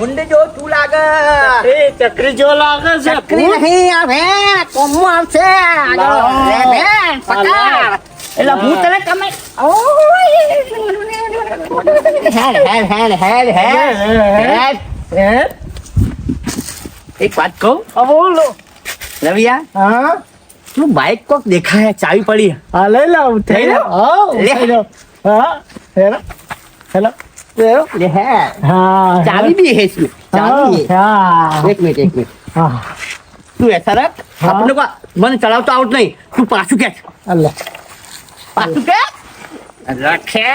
ભૂંડ જો તું લાગે. એ ચક્રી જો લાગે છે ચકરી નહીં આવે કોમો આવશે. લે ભેણ પકડ. એટલે હું તને તમે હેડ હેડ હેડ હેડ હેડ. હેડ એક વાત કહું? બોલો. રવિયા હા? તું બાઈક કોક દેખાય ચાવી પડી. હા લઈ લાવ થઈ લો. હા હેલો હેલો. ચાવી બી હે છે ચાવી એક મિનિટ એક મિનિટ તું એસા રાખ હા. આપણે કો મને ચડાવતો આવડ નહીં તું પાછું કે અલ્લા પાછું ખેંચ રખે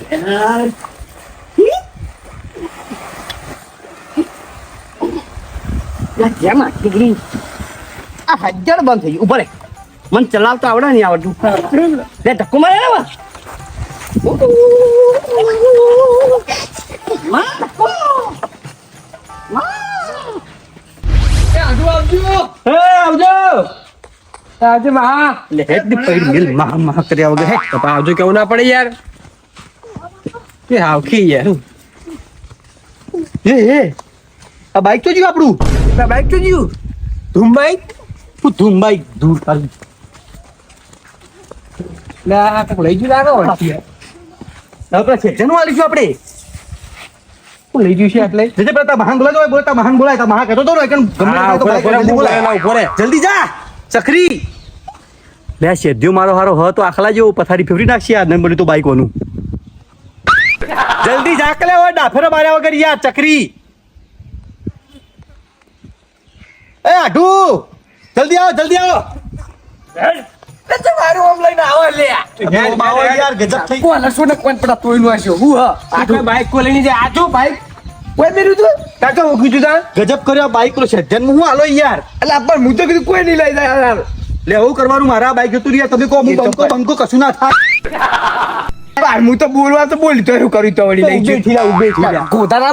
કેમ? આ હજાર બંધ થઈ ગયું ઊભા રે મને ચલાવતો આવડે નહીં આવડતું લે ધક્કો મારે ને એ આવજો. કેવું ના પડે યાર. કે હાવખી યાર. એ એ. આ બાઈક તો જીવ આપણું? આ બાઈક તો જીવ? ધૂમ બાઈક ધૂમ બાઈક દૂર કરી લે આ કોક લઈ ગયું લાગે. હવે પેલા આપણે લઈ ગયું છે એટલે? જજે પેલા તારા મહાન બોલાતો હોય બોલતા મહાન બોલાય તા મહા કહેતો તો ને ગમે રે, જલ્દી ઊભો રે, બોલાય. ઊભો રે. જલ્દી જા ચકરી લે શેઠિયો મારો હારો હ તો આખલા જેવો પથારી ફેવરી નાખશે આ નંબર તો બાઈક વાનું જલ્દી ઝાકલે હોય ડાફેરો માર્યા વગર યાર ચકરી એ આઢુ જલ્દી આવો જલ્દી આવો. મારું આમ લઈને આવો લે. બાવો યાર ગજબ થઈ. કોણ હસો ને કોણ પડા તોય નો હસ્યો હું. હ આ બાઈક કો લઈને જાય આજો બાઈક કોઈ મેરું તું કાકા હું કીધું તા? ગજબ કર્યો બાઈક નો શેઠિયાને હું હાલો યાર. એટલે પણ હું તો કીધું કોઈ નહીં લઈ જાય યાર. લે હું કરવાનું મારા બાઈક જતું રહ્યા તમે કહો હું બંકો બંકો કશું ના થાય. ભાઈ, હું તો બોલવા તો બોલી તો એવું કર્યું તો વળી લઈ ઊભી થી લા, ઊભી થી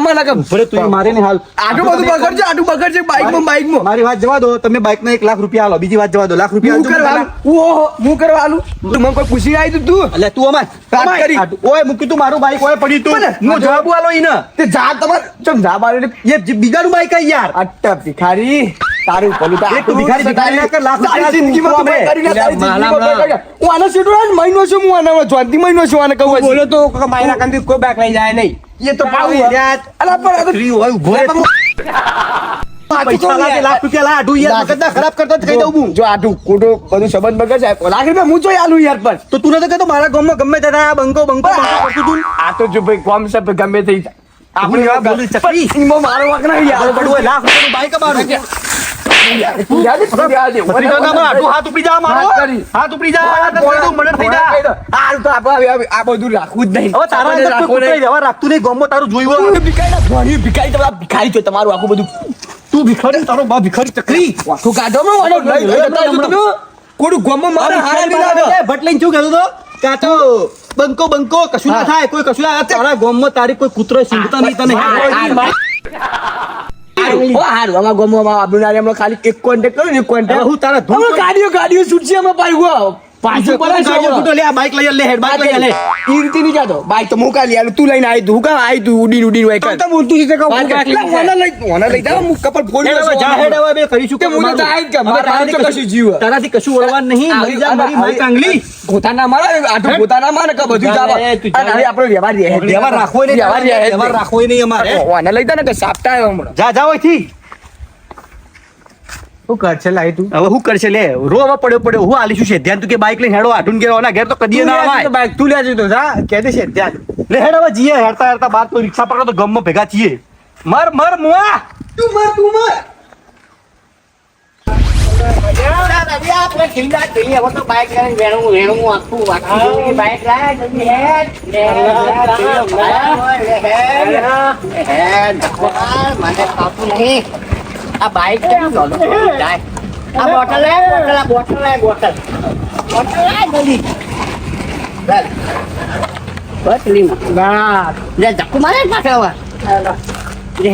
માં લાગે ભરે તું મારે ને હાલ. આટલું બધું બગડશે આટલું માં બાઈકમાં મારી વાત જવા દો તમે બાઈકમાં એક લાખ રૂપિયા આલો બીજી વાત જવા દો લાખ રૂપિયા હું કરવાનું ઓહો હું કરવાનું તું મને કોઈ પૂછી આવી તું તું? એટલે તું અમાર. વાત કરી. ઓય મૂકી તું મારું બાઈક ઓય પડી તું. હું જવાબ આલો ઈને. તે જા તમાર ચમ જા બારે. એ જે બીજાનું બાઈક આ યાર. અટ્ટા ભિખારી. તારું પેલું તો એ ભિખારી ભિખારી ના કર, લાખ રૂપિયા જિંદગીમાં તું કરી ના, તારી જિંદગીમાં માલા કંઈ કરી ના. હું આનો સીધો આને મહિનો છું હું આના જોનથી મહિનો છું આને કહું બોલો તો માયના કંદી કોઈ બાઈક લઈ જાય નહીં એ તો પાવું યાર. યાર અલા પણ ફ્રી હોય ઊભો રહે તું. પૈસા લાગે લાખ રૂપિયા લા યાર મગજ ખરાબ કરતો કહી દઉં હું જો આટલું ખોટું બધું સંબંધ બગડ લાખ રૂપિયા હું જોઈ આલું યાર પણ તો તું નથી કહેતો મારા ગામમાં ગમે તે આ બંકો બંકો કરતું તું આ તો જો ભાઈ કોમ સાહેબ ગમે થઈ આપણે. મારો વાંક નહીં યાર લાખ રૂપિયાનું બાઈક. તું? તું મારો. તમારું આખું બધું તું ભિખારી તારો બા ભિખારી ચકરી તું કાઢો તમે. કોડું ગમો મારે હારે લાગે. ભટલીન શું કહેતો હતો? કે બંકો બંકો કશું ના થાય કોઈ કશું ના. તારા ગામમાં તારી કોઈ કૂતરો સિંગતા નહીં તને હારું, ઓ હારું, અમારા ગામમાં આબરૂ ના રહે, હમણાં ખાલી એક contact કરો ને, એક. હવે હું તારા ગાડીઓ ગાડીઓ છૂટશે અમે હો. પાછું પાછું પડે છે ગાડીઓ હવે. છૂટો લે આ લઈ લે હેડ બાઈક લઈ લે ઈ રીતે નહીં જાતો. બાઈક તો લઈને આવી તું આવી ઉડીને ઉડીને હોય કાલ. બાઈક એટલે ઓને લઈ- ઓને લઈ જાઓ, હું કપલ ફોડી હવે જા હેડ હવે બે કરીશું તે હું તો જાય કે, મારે હવે તો કશું જીવ. તારાથી કશું ઓળવાનું નહીં મરી જા મરી મારી કાંગલી પોતાના મારે આટલું પોતાના મારે કે બધું જાવા. લે, તું જા અને હવે આપણો વ્યવહાર વ્યવહાર રાખવો નહીં વ્યવહાર. રાખવો નહીં અમારે ઓને લઈ જા ને કે સાપટા હમણાં. જા જા અહીંથી શું કરશે લાઈ તું. હવે શું કરશે લે. રો હવે પડ્યો પડ્યો. હું આલીશું છે ધ્યાન તું કે બાઈક લઈને હેડો આઠું ઘેર. ના ઘેર તો કદી ના આવે બાઈક તું લેજો તો. જા કે દે છે ધ્યાન. લે હેડ હવે જીએ હેડતા હેડતા બાર તો રિક્ષા પકડો તો ગમમાં ભેગા છીએ મર મર મુઆ. તું મર તું મર. આ બાઈક કેમ ચાલો? જાય. આ બોટલ લે બોટલ આ બોટલ લે બોટલ. બોટલ લે જલ્દી લે બોટલી માં. લે ધક્કો મારે પાછળ હવે. લે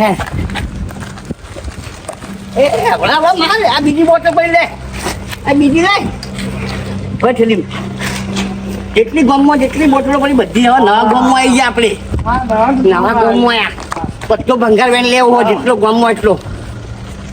એ એ વળા વળા મારે આ બીજી બોટલ પડી લે. આ બીજી લે. બોટલી જેટલી ગામમાં જેટલી બોટલો પડી બધી હવે નવા ગામમાં આવી ગયા આપણે. નવા ગમમાં આવ્યા બધો ભંગાર વેન લેવો હોય જેટલો ગામમાં એટલો.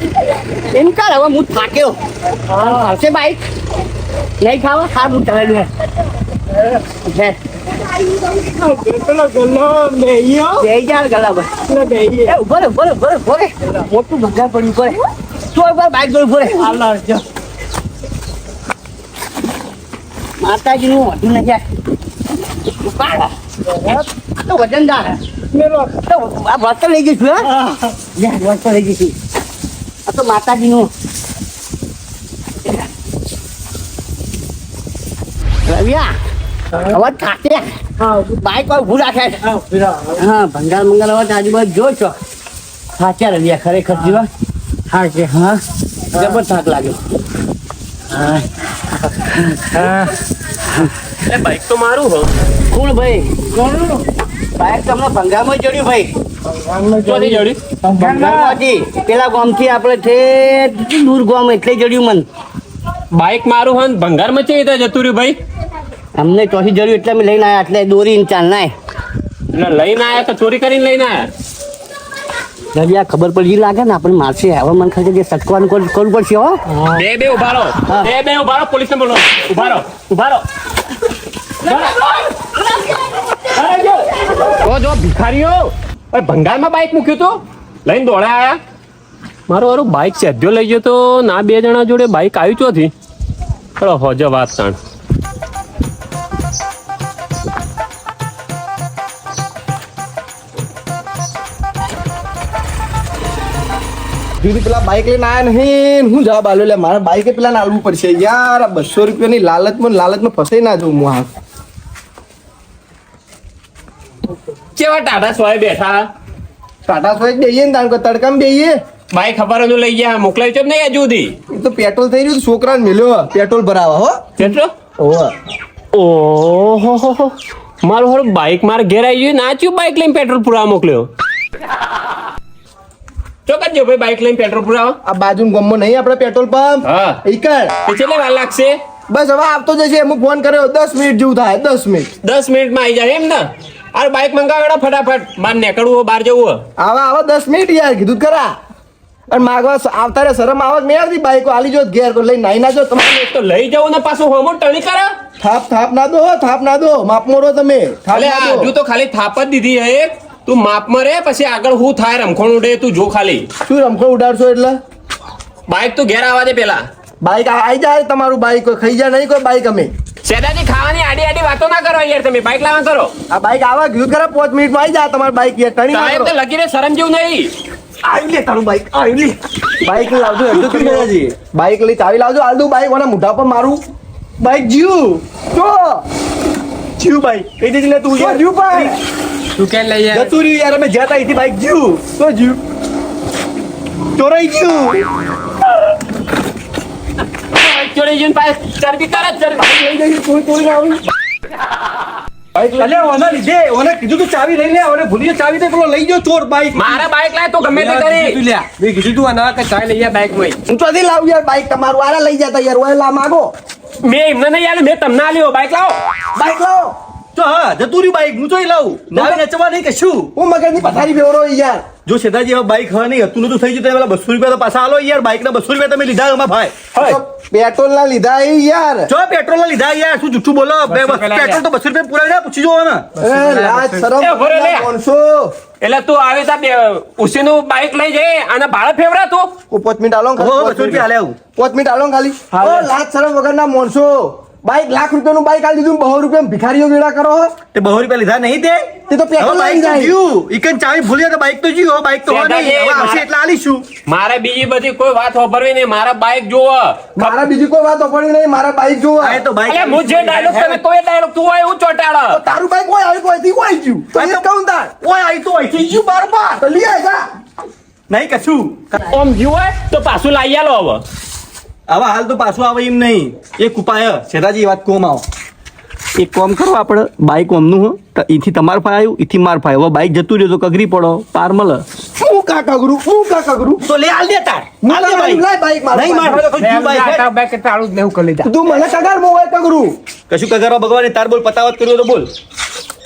ને. એમ કર હવે હું થાક્યો આવશે બાઈક. નહીં ખાવા ખા હું ચાલેલું હે મોટું ભંગાર પડ્યું પડે. તો બાઈક ઊભો રે. માતાજીનું મોઢું નથી આ. ઉપાડ. આ તો વજનદાર. આ વસ્ત્ર લઈ જઈશું હા. લે, લઈ લઈ જઈશું આ તો માતાજીનું. રવિયા અવાજ ખાતે બાઈક પર ઉભું રાખે હા ભંગાર મંગાર અવાજ આજુબાજુ જો છો? સાચા રવિયા ખરેખર જીવા? હા? છે હા. જબર થાક લાગ્યો. બાઈક તો મારું કોણ ભાઈ? કોણ? બાઈક તમને ભંગારમાં ચડ્યું ભાઈ. પેલા ગામથી આપણે ઠેઠ દૂર ગામ એટલે જડ્યું મન. બાઈક મારું હન ભંગારમાં ચેતા જતું રહ્યું ભાઈ? અમને ચોથી જડ્યું એટલે અમે લઈને આવ્યા એટલે દોરી ચાલ નાય. એટલે લઈને આવ્યા તો ચોરી કરીને લઈને આવ્યા ખબર પડી લાગે ને આપણે મારશે. હવે મને ખબર છે કે સટકવાનું કરવું કરવું પડશે હો? બે બે ઊભા રહો બે બે ઊભા રહો પોલીસ ને બોલો ઊભા રહો ઊભા રહો જો ભિખારીઓ. ઓય ભંગારમાં બાઇક મૂક્યું તું? લઈને દોડ્યા આવ્યા મારું વારું બાઇક સેધ્યો લઈ ગયો તો ના બે જણા જોડે બાઈક આવ્યું ચોથી. ચલો હોજો વાત તાણ. દીદી પેલા બાઇક લઈને આવ્યા નહીં. હું જવાબ આલો લે મારા બાઇકે પેલા આલવું પડશે. યાર આ બસો રૂપિયાની લાલચમાં લાલચમાં ફસાઈ ના જવું હું હા કેવા ટાટા સોય બેઠા? ટાટા સોય બેહીએ ને તાણ તડકામ બેહીએ? બાઈક ખબર લઈ ગયા મોકલાવી છે નહીં હજુ સુધી? તો પેટ્રોલ થઈ રહ્યું છોકરાને મિલ્યો. પેટ્રોલ ભરાવા હો. પેટ્રોલ ઓહો. હો હો. મારું હર બાઈક મારે ઘેર આવી ગયું નાચ્યું બાઈક લઈને પેટ્રોલ પુરાવા મોકલ્યો? ચોક્કસ જો ભાઈ બાઈક લઈને પેટ્રોલ પુરાવા. આ બાજુ ગમો નહીં આપણે પેટ્રોલ પંપ. હા. ઈકર તો કેટલી વાર લાગશે. બસ હવે આપતો જશે હું ફોન કર્યો દસ મિનિટ જેવું થાય દસ મિનિટ. દસ મિનિટમાં આવી જાય એમ ને? અરે બાઇક મંગાવેડા ફટાફટ. માર નીકળવું બહાર જવું હોય આવા આવા દસ મિનિટ યાર કીધું કરા અને માગવા આવતારે આવતા રે શરમ આવક નહીં આવતી બાઈકો આલી જો ઘેર લઈ નાઈ ના જો. તમારે તો લઈ જવું ને પાછું હોમો ટણી કરે. થાપ થાપ ના દો હો, થાપ ના દો. માપ મોરો તમે. હજુ તો ખાલી થાપ જ દીધી હે તું માપમાં રે પછી આગળ હું થાય રમખોણ ઉડે તું જો ખાલી. શું રમખોણ ઉડાડશો એટલે? બાઈક તો ઘેર આવવા દે પેલા. બાઈક આ- આઈ જાય તમારું બાઈક કોઈ ખાઈ જાય નહીં કોઈ બાઈક અમે. સેદાજી ખાવાની આડી આડી વાતો ના કરો યાર તમે. બાઈક લાવા કરો. આ બાઈક આવા ગયું ખરા પાંચ મિનિટમાં આવી જાય તમારું બાઈક યાર. ટણી સાહેબ તો મારો લગીને શરમ જેવું નહીં. આવી લે તારું બાઈક આવી લે. બાઈક લાવજો હેડો તું મેળાજી બાઈક લઈ ચાવી લાવજો હાલ દઉં બાઈક ઓના મોઢા પર મારું બાઈક જીવ. તો જીવ બાઈક. કઈ દીધી લે તું યાર? જીવ ભાઈ તું લઈ જતું રહ્યું યાર અમે જતા અહીંથી બાઈક જીવ. તો જીવ. ચોરાઈ ગયું. બાઈક ચોરી જઈને પાછું ચરબી તરત ચરબી. લઈ કોઈ કોઈ ના આવે અલ્યા ઓના લીધે ઓને કીધું તું ચાવી લઈ લે ઓને ભૂલી ચાવી દે પેલો લઈ ગયો ચોર બાઈક. મારા બાઈક લાય તો ગમે તે કરી. લ્યા મેં કીધું તું આના કે ચાવી લઈ જા બાઈકમાં હું ચોથી લાવ યાર બાઈક તમારું આરા લઈ જતા યાર ઓય લા માગો. મેં એમને નહીં આલ્યું મેં તમને આલ્યો બાઈક લાવો. બાઈક લાવો. તો હા જતું રહ્યું બાઈક હું તો લાવું. નાવી નચવા નહીં કશું. હું મગજની પથારી બેવરો યાર. જો સેદાજી જેવા બાઈક હવે નહીં હતું નતું થઈ ગયું પેલા બસો રૂપિયા તો પાછા આલો યાર બાઈક ના બસો રૂપિયા તમે લીધા એમાં ભાઈ. પેટ્રોલ ના લીધા યાર. જો પેટ્રોલ ના લીધા યાર શું જુઠ્ઠું બોલો? પેટ્રોલ તો બસો રૂપિયા પૂરા ના પૂછી જોવો ને. એ લાજ શરમ એ ભરે લે. માણસો. એટલે તું આવી તા બે ઉસીનું બાઈક લઈ જઈ અને ભાડે ફેવરા તું? પાંચ મિનિટ આલો ને બસો રૂપિયા હાલે આવું. પાંચ મિનિટ આલો ખાલી. ઓ લાજ શરમ વગરના માણસો. બાઈક લાખ રૂપિયાનું બાઈક આલી દીધું બહુ રૂપિયા ભિખારીઓ વેળા કરો તે બહુ રૂપિયા લીધા નહીં તે? તે તો પેટ્રોલ લઈ જાય. ઈકન ચાવી ભૂલી તો બાઈક તો જીવો બાઈક તો હોય નહીં. હવે મારા- હશે એટલે આલીશું. મારે બીજી બધી કોઈ વાત હોભરવી નહીં. મારા બાઈક જોવો મારા બીજી કોઈ વાત હોભરવી નહીં મારા બાઈક જોવો આ તો બાઈક અરે હું જે ડાયલોગ તમે કોઈ ડાયલોગ તું હોય એવું ચોટાડો. તારું બાઈક કોઈ આવી કોઈ કોઈ ગયું. તો એ કહું તાર. ઓય આવી તો આવી જીવ બાર બાર. તો લઈ આય જા. નહીં કશું. ઓમ જીવ હોય તો પાછું લાવી આલો હવે. હવે હાલ તો પાછું આવે એમ નહીં. એક ઉપાય હ. વાત કોમ આવો. એક કોમ કરો આપણે બાઈક ઓમનું હો. એથી તમાર ફાય આવ્યું એથી માર ફાય હવે બાઈક જતું રહ્યું તો કગરી પડો પાર મળે હું કા કગરું હું કા કગરું તો લે આલ દે તાર. હું હાલ દે બાઈક લાય બાઈક માર નહીં માર તો કોઈ જીવ બાઈક હેડ. તું મને કગર મો હોય કગરું કશું કગરવા ભગવાન તાર બોલ પતાવત કર્યો તો બોલ.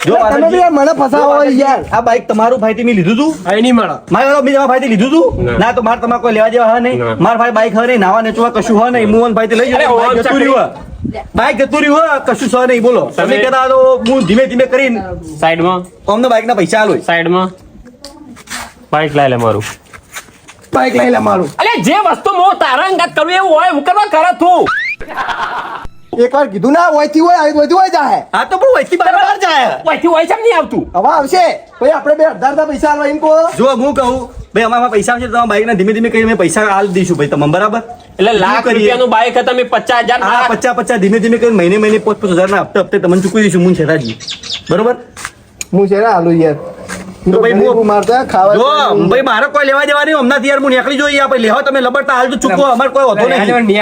જો તમે બી મને ફસાવો યાર. આ બાઈક તમારું ભાઈથી મેં લીધું તું? મારે. વાળો બીજા ભાઈથી લીધું તું? ના. તો મારે તમારે કોઈ લેવા જેવા હા નહીં. મારા ભાઈ બાઈક હા નહીં નાવા નેચવા કશું હા નહીં. ભાઈથી લઈ અરે, બાઈક જતું રહ્યું હે. બાઈક જતું રહ્યું હે, કશું સહ નહીં બોલો. તમે કહેતા તો હું ધીમે ધીમે કરીને સાઈડમાં. અમને બાઈકના પૈસા આલો. સાઈડમાં. લે મારું. બાઈક લઈ લે મારું. અલે જે વસ્તુ હું તારા અંગત કરું એવું હોય હું કરવા કરે તું? એકવાર કીધું ના હોયથી હોય આવી બધું હોય જાય હા તો બહુ ઓયથી બાર બાર જાય ઓયથી હોય છે નહીં આવતું. હવે આવશે. ભાઈ આપણે બે અડધા અડધા પૈસા આલવા એમ કહો. જો હું કહું ભાઈ અમારા પૈસા આવશે તમારા બાઈક બાઈકના ધીમે ધીમે કરીને પૈસા આલ દઈશું ભાઈ તમે બરાબર? એટલે લાખ કરીએ? રૂપિયાનું બાઈક હતા મેં પચાસ હજાર હા પચાસ પચાસ ધીમે ધીમે કરીને મહિને મહિને પાંચ પાંચ હજારના હપ્તે હપ્તે તમને ચૂકવી દઈશું હું છેરાજી બરોબર? હું છે ને આલુ યાર. તો તો ભાઈ હું- મારતો ખાવા જો ભાઈ મારે કોઈ લેવા દેવા નહીં હમણાંથી યાર હું નીકળી જોઈએ આપણે લેવા તમે લબડતા હાલ તો ચૂકવો અમારે કોઈ વધો નહીં. મને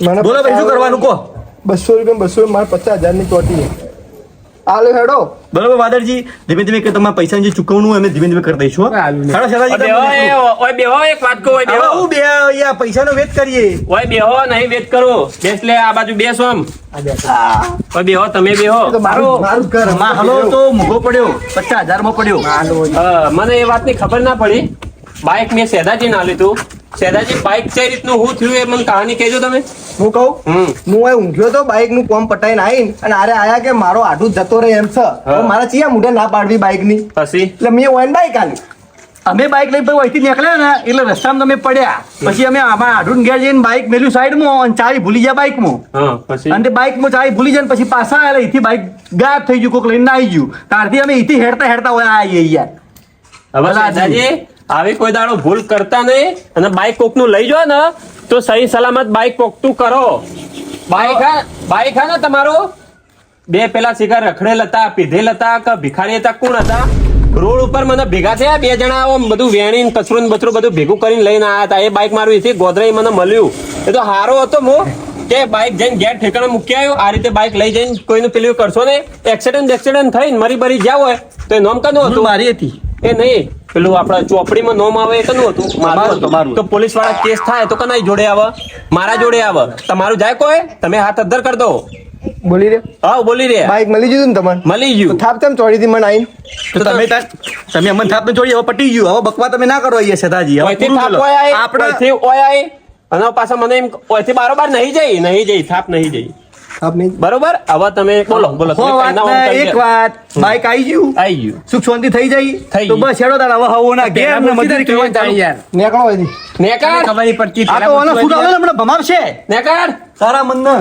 બોલો ભાઈ શું કરવાનું કહો? બસો રૂપિયા બસો મારે પચાસ હજારની ચોટી આલો હેડો. બરોબર વાદળજી ધીમે ધીમે કે તમારા પૈસાની જે ચૂકવણું અમે ધીમે ધીમે કરી દઈશું હો. ચાલો શેઠાજી, બેહો ઓય બેહો એક વાત કહો ઓય બેહો. હું બે યાર પૈસાનો વેત કરીએ. ઓય બેહો નહીં વેત કરો. બેસ લે આ બાજુ બેસ ઓમ ઓય બેહો તમે બેહો. તો મારું મારું ઘરમાં હલો તો મોઘો પડ્યો પચાસમાં પડ્યો. મને એ વાતની ખબર ના પડી. બાઇક મેં સેદાજી ના લીધું સેદાજી બાઇક કઈ રીતનું હું થયું એ મને કહાની કહેજો તમે. હું કહું? હું એ ઊંઘ્યો તો બાઈકનું કોમ પટાઈને આવીને અને આરે આયા કે મારો આઢું જતો રહે એમ છે. મારા ચિયા મુઢે ના પાડવી બાઈકની. પછી? એટલે મેં ઓન બાઈક આલી. અમે બાઇક લઈ પછી અહીંથી નીકળ્યા ને એટલે રસ્તામાં તમે પડ્યા. પછી અમે આમાં આઢું ઘેર જઈને બાઇક મેલ્યું સાઈડમાં અને ચાવી ભૂલી ગયા બાઇકમાં હા પછી? અને બાઇકમાં ચાવી ભૂલી જાય ને પછી પાછા આવેલા અહીંથી બાઇક ગાયબ થઈ ગયું કોઈક લઈને આવી ગયું. ત્યારથી અમે અહીંથી હેડતા હેડતા હોય આવીએ યાર હવે સેદાજી આવી કોઈ દાડો ભૂલ કરતા નહીં અને બાઇક કોકનું લઈ જાઓ ને તો સહી સલામત બાઇક પોકતું કરો. બાઇક હા બાઇક હા ને તમારું? બે પેલા સિગા રખડેલ હતા પીધેલ હતા કે ભિખારી હતા કોણ હતા? રોડ ઉપર મને ભેગા થયા બે જણા આમ બધું વેણીને કચરું ને બચરું બધું ભેગું કરીને લઈને આવ્યા હતા. એ બાઇક મારું એથી ગોધરાઈ મને મળ્યું. એ તો હારો હતો મો. કે બાઇક જઈને ગેર ઠેકાણે મૂકી આવ્યો. આ રીતે બાઇક લઈ જઈને કોઈનું પેલું કરશો ને એક્સિડન્ટ એક્સિડન્ટ થઈને મરી બરી જાવ હોય તો એ નોમ કનું હતું. મારી હતી. એ નહીં. પેલું આપણા ચોપડીમાં નોમ આવે એ કનું હતું. મારું. તમારું. તો પોલીસવાળા કેસ થાય તો કનાઈ જોડે આવે? મારા જોડે આવે. તમારું જાય કોઈ? તમે હાથ અદ્ધર કરી દો. બોલી રે. હા બોલી રે. બાઈક મળી ગયું ને તમને? મળી ગયું. થાપ તેમ ચોડી થી મને આઈ? તો તમે તમે અમને થાપ જોડી હવે પટી ગયું. હવે બકવા તમે ના કરો અહીંયા સદાજી. હવે ઓયથી થાપ ઓય આઈ, આપણે ઓય આઈ. અને પાછા મને એમ ઓયથી બારોબાર નહીં જઈ નહીં જઈ થાપ નહીં જઈ. બરોબર? હવે તમે બોલો બોલો એક વાત. બાઈક આવી ગયું? આવી ગયું. સુખ શાંતિ થઈ જાય? થઈ તો બસ છેડો તારા હવે ના ગેર ને મજૂરી નેકળો એની નેકાર અહીંથી પડતી આ તો ઓનો ફૂટ આવે ને હમણાં ભમાવશે. નેકર તારા મનને.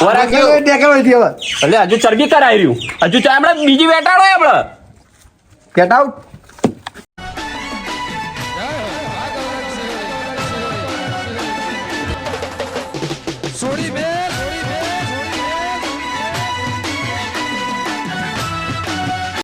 વરા કે નીકળો અહીંથી હવે. એટલે હજુ ચરબી કરાઈ રહ્યું. હજુ ચા હમણાં બીજી વેટાડો હમણાં. Get out